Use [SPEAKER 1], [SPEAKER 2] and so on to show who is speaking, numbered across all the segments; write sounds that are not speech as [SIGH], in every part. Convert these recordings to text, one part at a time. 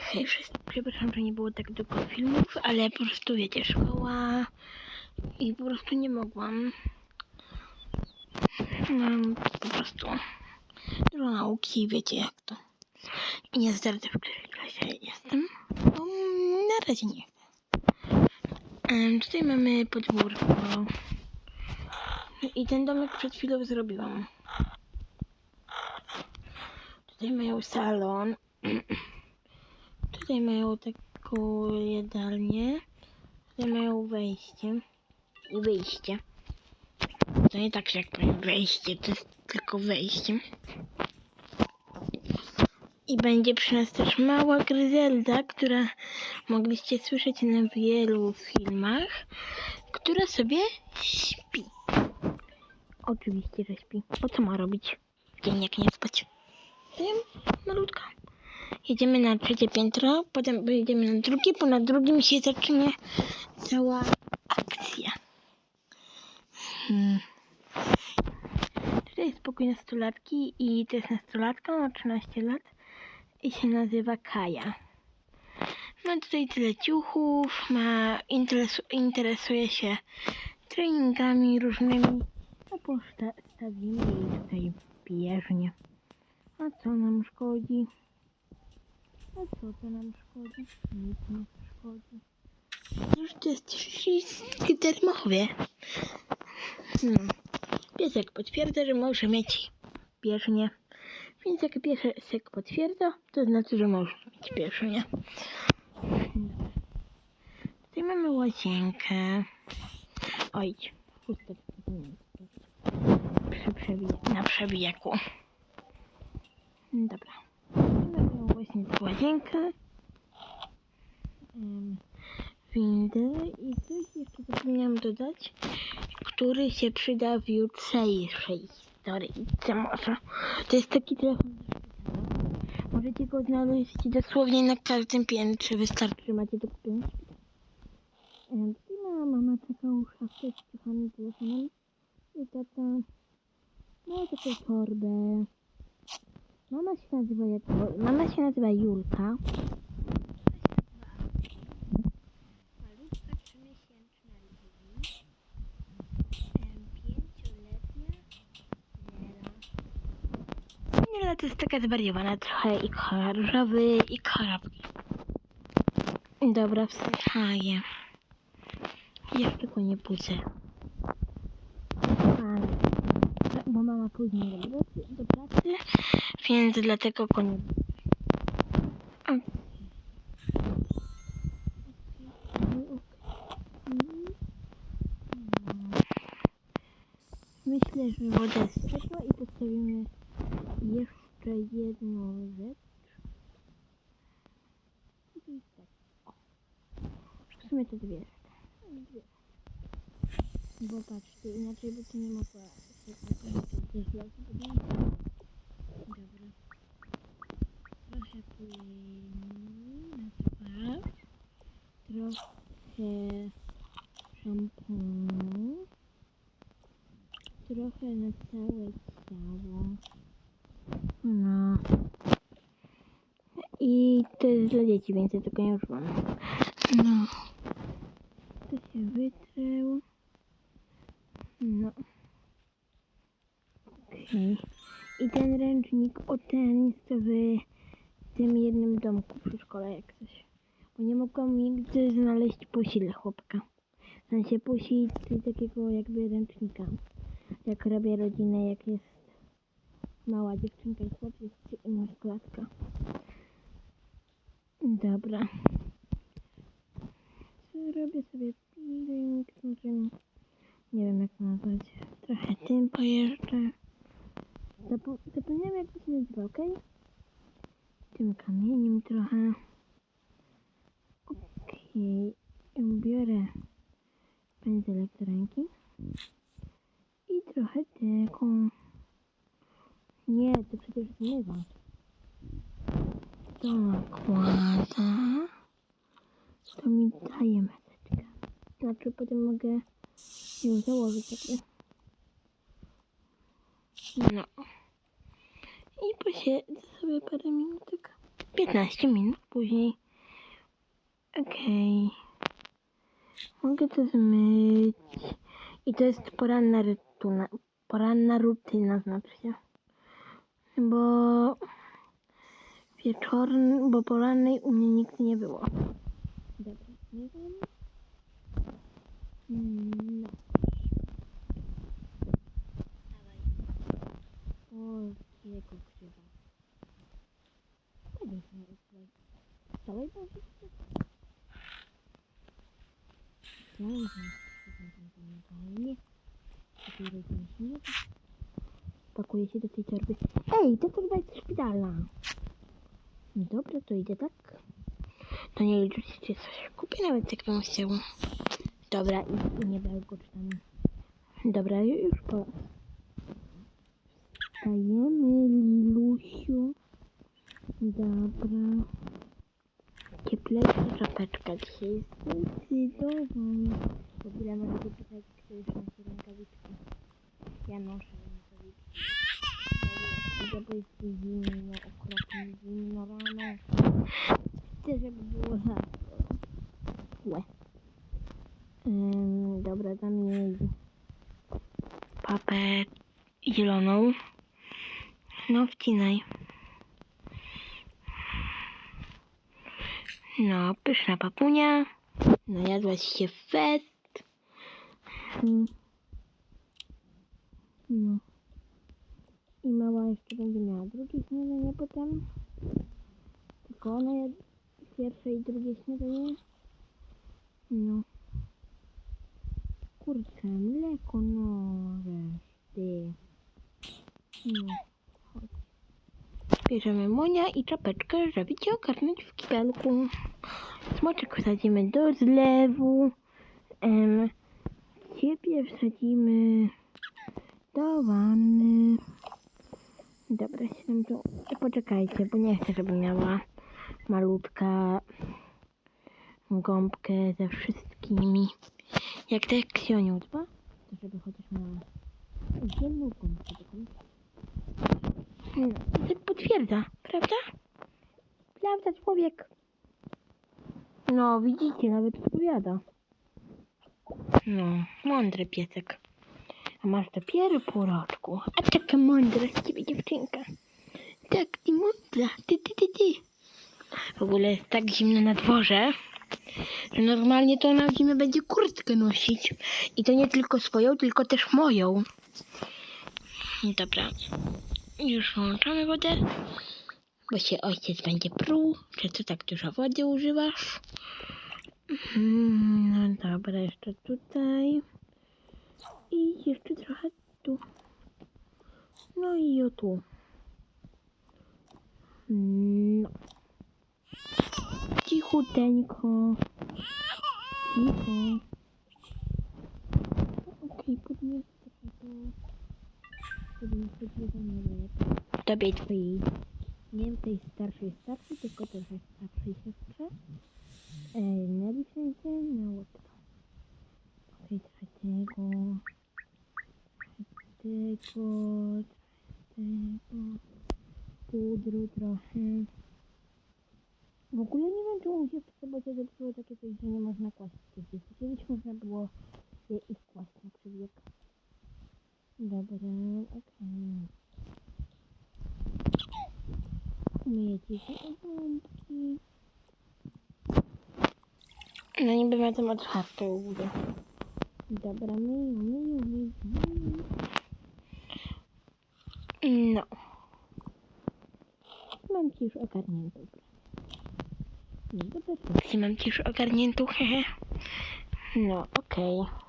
[SPEAKER 1] Hej, wszyscy, przepraszam, że nie było tak długo filmów, ale po prostu wiecie, szkoła i po prostu nie mogłam. Mam po prostu dużo nauki, wiecie jak to. I nie zdradzę, w której klasie jestem, bo na razie nie chcę. Tutaj mamy podwórko. I ten domek przed chwilą zrobiłam. Tutaj mają salon. [CLEARS THROAT] Tutaj mają taką jadalnię. Tutaj mają wejście i wyjście. To nie tak, że jak powiem wejście, to jest tylko wejście. I będzie przy nas też mała Gryzelda, która mogliście słyszeć na wielu filmach, która sobie śpi. Oczywiście, że śpi. Bo co ma robić dzień, jak nie spać? Wiem, malutka. Jedziemy na trzecie piętro, potem pojedziemy na drugie, bo na drugim się zacznie cała akcja. Hmm. Tutaj jest pokój nastolatki i to jest nastolatka, ma 13 lat i się nazywa Kaja. Ma tutaj tyle ciuchów, ma, interesu, interesuje się treningami różnymi, a postawimy jej tutaj bieżnię. A co nam szkodzi? A co to nam szkodzi? Nic nie szkodzi. Już to jest wszystkie darmowe. No. Piesek potwierdza, że może mieć bieżnię. Więc jak piesek potwierdza, to znaczy, że może mieć bieżnię. Tutaj mamy łazienkę. Oj, chustę przy przewi- na przewijaku. Dobra. Właśnie łazienkę. Em, windę i coś jeszcze zapomniałam dodać, który się przyda w jutrzejszej historyjce może. To jest taki telefon. Możecie go znaleźć dosłownie na każdym piętrze, wystarczy, że macie do kupienia. Ma mama taką szafkę z ciuchami, telefonem i tata ma taką torbę. Mama się nazywa. Mama się nazywa Julka. To jest taka zwariowana trochę i kolorowy i korabki. Dobra, wstaję. Jeszcze go nie budzę. Ale, bo mama później do pracy, do pracy więc dlatego go nie. Myślę, że woda jest ciepła i postawimy jeszcze jedną rzecz. Tak. W sumie to dwie. Dwie. Bo patrzcie, inaczej by to nie mogła Dobra. Trochę płynu na twarz. Trochę szamponu. Trochę na całe ciało. No. I to jest dla dzieci, więc ja tego nie używam. No. To się wytreł. No. I ten ręcznik, o ten jest w tym jednym domku przy szkole, jak coś. Bo nie mogłam nigdy znaleźć posile chłopka. W sensie posi takiego jakby ręcznika. Jak robię rodzinę, jak jest mała dziewczynka i chłopiec i nastolatka. Dobra. Co robię sobie peeling, nie wiem jak nazwać. Trochę tym pojeżdżę. Zapo- zapomniałam jak to się nazywa, okej? Tym kamieniem trochę. Okej. Biorę pędzelek do ręki. I trochę tego. Nie, to przecież zmywa. To nakłada. To mi daje maseczkę. Znaczy potem mogę ją założyć jakby. No. I posiedzę sobie parę minutek. 15 minut później. Okej. Mogę to zmyć. I to jest poranna rutyna. Poranna rutyna znaczy się. Bo wieczorn, bo porannej u mnie nigdy nie było. Dobra, nie wiem. Mm, No. O, jego krzywa. Dawaj, dawaj. Dawaj, dawaj. Pakuję się do tej torby. Ej, ta torba jest szpitalna. Dobra, to idę tak. To nie liczy się coś. Kupię nawet jak bym chciał. Dobra, i, i nie belgocztam. Dobra, ju- już po. Wstajemy, Lilusiu. Dobra. Cieplejsza czapeczka dzisiaj jest zdecydowanie. W ogóle mogę wypytać, kto już nosi rękawiczki. Ja noszę rękawiczki. Bo jest zimno, okropnie zimno rano. Chcę, żeby było za Łe. Ym, dobra, dam jej No, pyszna papunia. Najadłaś się fest. Mm. No. I mała jeszcze będzie miała drugie śniadanie potem. Tylko ona pierwsze i drugie śniadanie. No. Kurczę, mleko, no reszty. No. Bierzemy Monia i czapeczkę, żeby cię ogarnąć w kibelku. Smoczek wsadzimy do zlewu. Em, ciebie wsadzimy do wanny. Dobra, się tu... Poczekajcie, bo nie chcę, żeby miała malutka gąbkę ze wszystkimi. Jak te Ksioniu dwa, to żeby chociaż miała jedną gąbkę taką. No, to potwierdza, prawda? Prawda, człowiek. No, widzicie, nawet odpowiada. No, mądry piesek. A masz dopiero pół roczku. A taka mądra z ciebie dziewczynka. Tak, ty mądra. Ty, ty, ty, ty. W ogóle jest tak zimno na dworze, że normalnie to na zimę będzie kurtkę nosić. I to nie tylko swoją, tylko też moją. Dobra. Już włączamy wodę. Bo się ojciec będzie pruł, że ty tak dużo wody używasz. Mm, No dobra, jeszcze tutaj. I jeszcze trochę tu. No i o tu. No. Cichuteńko. Cicho. Okej, podniosę trochę. Tobie i twojej nie tej starszej starszej, tylko trochę starszej siostrze. E, Nelly wszędzie miało to. Okej, tego. Trochę tego. Pudru trochę. W ogóle nie wiem, czy u mnie w sobocie zepsuło takie coś, że nie można kłaść tych dzieci. Kiedyś można było je ich kłaść na przebieg. Dobra, okej. Myjecie się gąbki. No niby ma tam otwarte u góry. Dobra, myju, myju, myju. No. Mam ci już ogarniętą. No dobra, słuchaj, mam ci już ogarniętą, hehe. No, okej.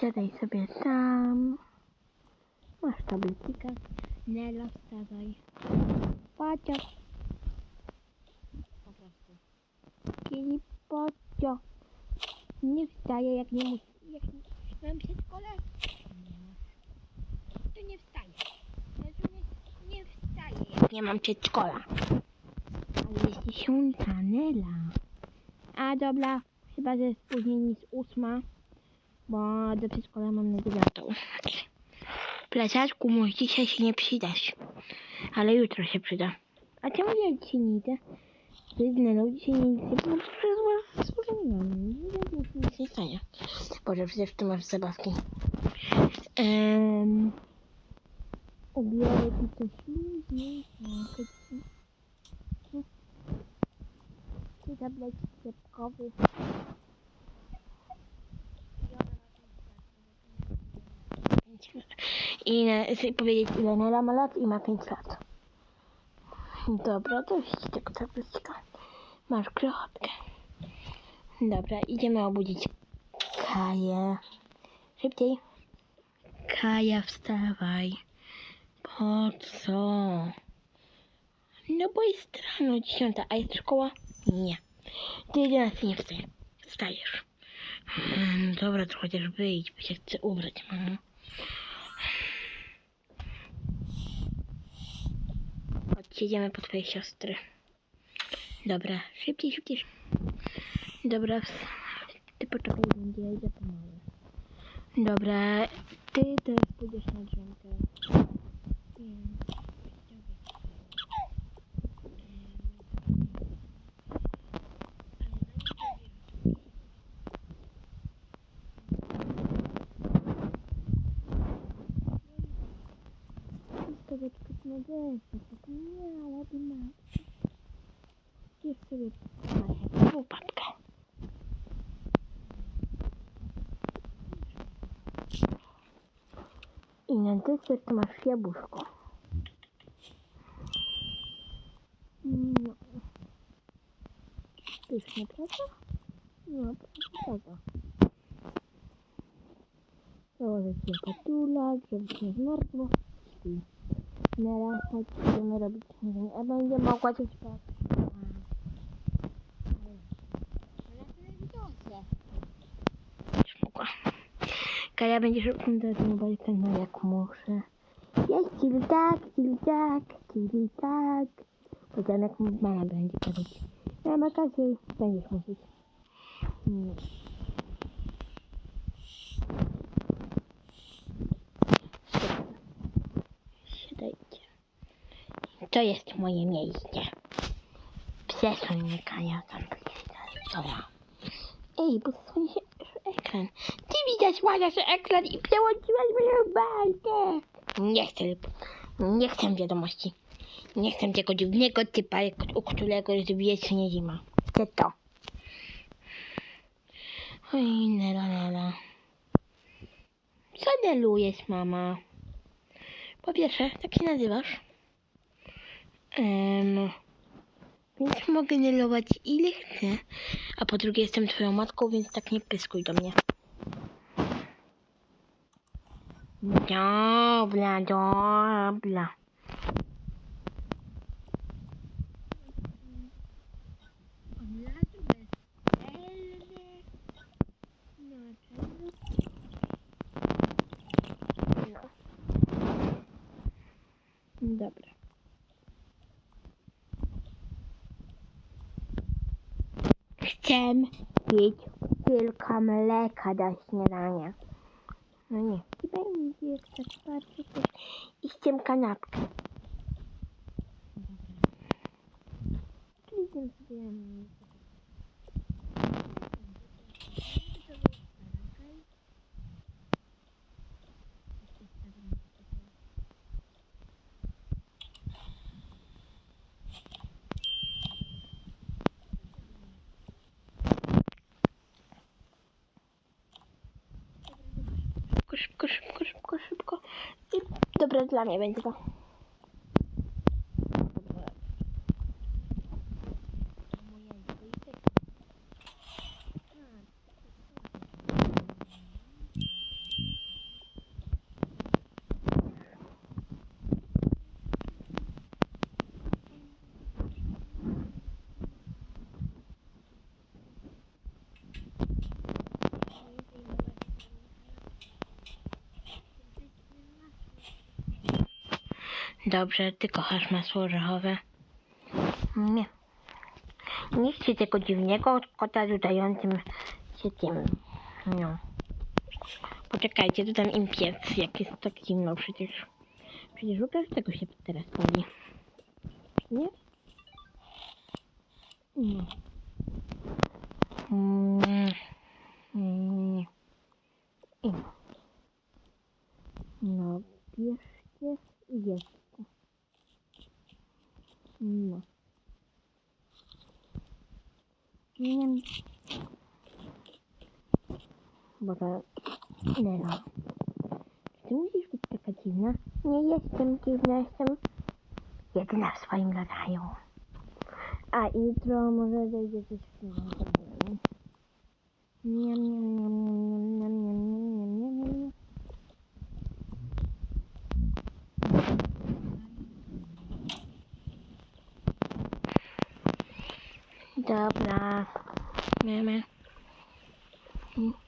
[SPEAKER 1] Siadaj sobie tam. Masz tablicika. Nela, wstawaj. Pacio. Po prostu. Kili, pocio. Nie wstaje, jak nie musi. Jak nie mam się w szkole? To nie wstaje. Nie, wstaje, jak nie mam przedszkola. Ale jest dziesiąta, Nela. A dobra, chyba, że jest ósma, bo do przedszkola mam na dziewiątą. Plecaczku mój dzisiaj się nie przydać, ale jutro się przyda. A czemu ja dzisiaj nie idę? Wyznęło dzisiaj nie idę, bo przez. Nic nie stanie. Boże, przecież tu masz zabawki. Um, Ubiorę ci coś. Ty tablecik ciepkowy. I na, chcę powiedzieć ile Nela ma lat i ma 5 lat. Dobra, dość tego tabletka. Masz krechotkę. Dobra, idziemy obudzić Kaję. Szybciej. Kaja, wstawaj. Po co? No bo jest rano, dziesiąta, a jest szkoła? Nie. Ty 11 nie wstajesz. Wstajesz. Hmm, dobra, to chociaż wyjdź, bo się chcę ubrać, mamo. Jedziemy po twojej siostry. Dobra, szybciej, szybciej. Dobra, ty poczekaj, będzie ja idę pomału. Dobra, ty teraz pójdziesz na drzemkę. Więc Staweczkę na deszcz, tak miała by matkę. Jest sobie papkę. I na deser to masz jabłuszko. No. Pyszne, prawda? No, prawda. Założę ci kapitula, żeby się nie zmarzło. I Nela, chodź, będziemy robić śniadanie. A będzie mogła coś tak. Już mogła. Kaja będziesz oglądać mobilkę, no jak muszę. Jest czyli tak, czyli tak, czyli tak. Potem jak mama będzie powiedzieć. Ja mam okazję, będziesz mówić. Nie. To jest moje miejsce. Przesuń mnie, Kaja, tam to ja. Ej, bo zasłoni się ekran. Ty widać łazasz ekran i przełączyłaś moją bajkę. Nie chcę, nie chcę wiadomości. Nie chcę tego dziwnego typa, u którego jest wiecznie zima. Chcę to. Oj, nela, nela. Co delujesz, mama? Po pierwsze, tak się nazywasz. Um, więc mogę nelować ile chcę. A po drugie jestem twoją matką, więc tak nie pyskuj do mnie. Dobra, dobra. Dobra. Chcę pić tylko mleka do śniadania. No nie. I będzie tak bardzo. I chcę kanapkę. Czyli sobie... Szybko, szybko, szybko, szybko. I dobra, dla mnie będzie to. Dobrze, ty kochasz masło orzechowe? Nie. Nie chcę tego dziwnego kota dodającym się tym. No. Poczekajcie, dodam im piec, jak jest tak zimno przecież. Przecież Łukasz tego się teraz bawi. Nie? Nie. Mm. I. No, i jedzcie. No. Nie wiem. No. Czy ty musisz być taka dziwna? Nie jestem dziwna, jestem jedyna w swoim rodzaju. A jutro może dojdzie coś w tym niam, niam, niam, niam, niam, niam, niam, niam. Dobra. Mama. Mm.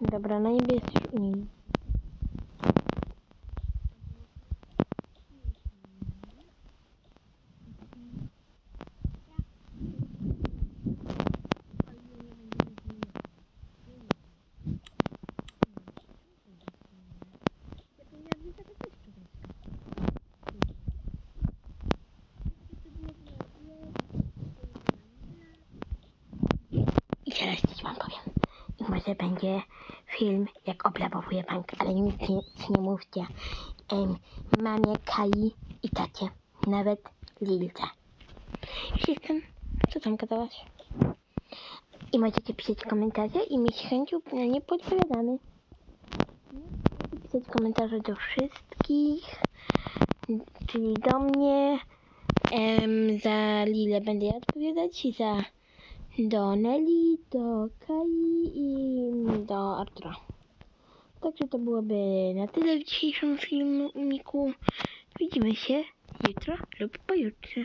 [SPEAKER 1] Добра на небес. Może będzie film, jak obrabowuje bank, ale nic nic nie mówcie. Em, mamie, Kai i tacie. Nawet Lilce. Jestem. Co tam gadałaś? I możecie pisać komentarze i my z chęcią na nie podpowiadamy. Pisać komentarze do wszystkich, czyli do mnie. Za Lilę będę ja odpowiadać i za do Nelly, do Kai i do Artura. Także to byłoby na tyle w dzisiejszym filmiku. Widzimy się jutro lub pojutrze.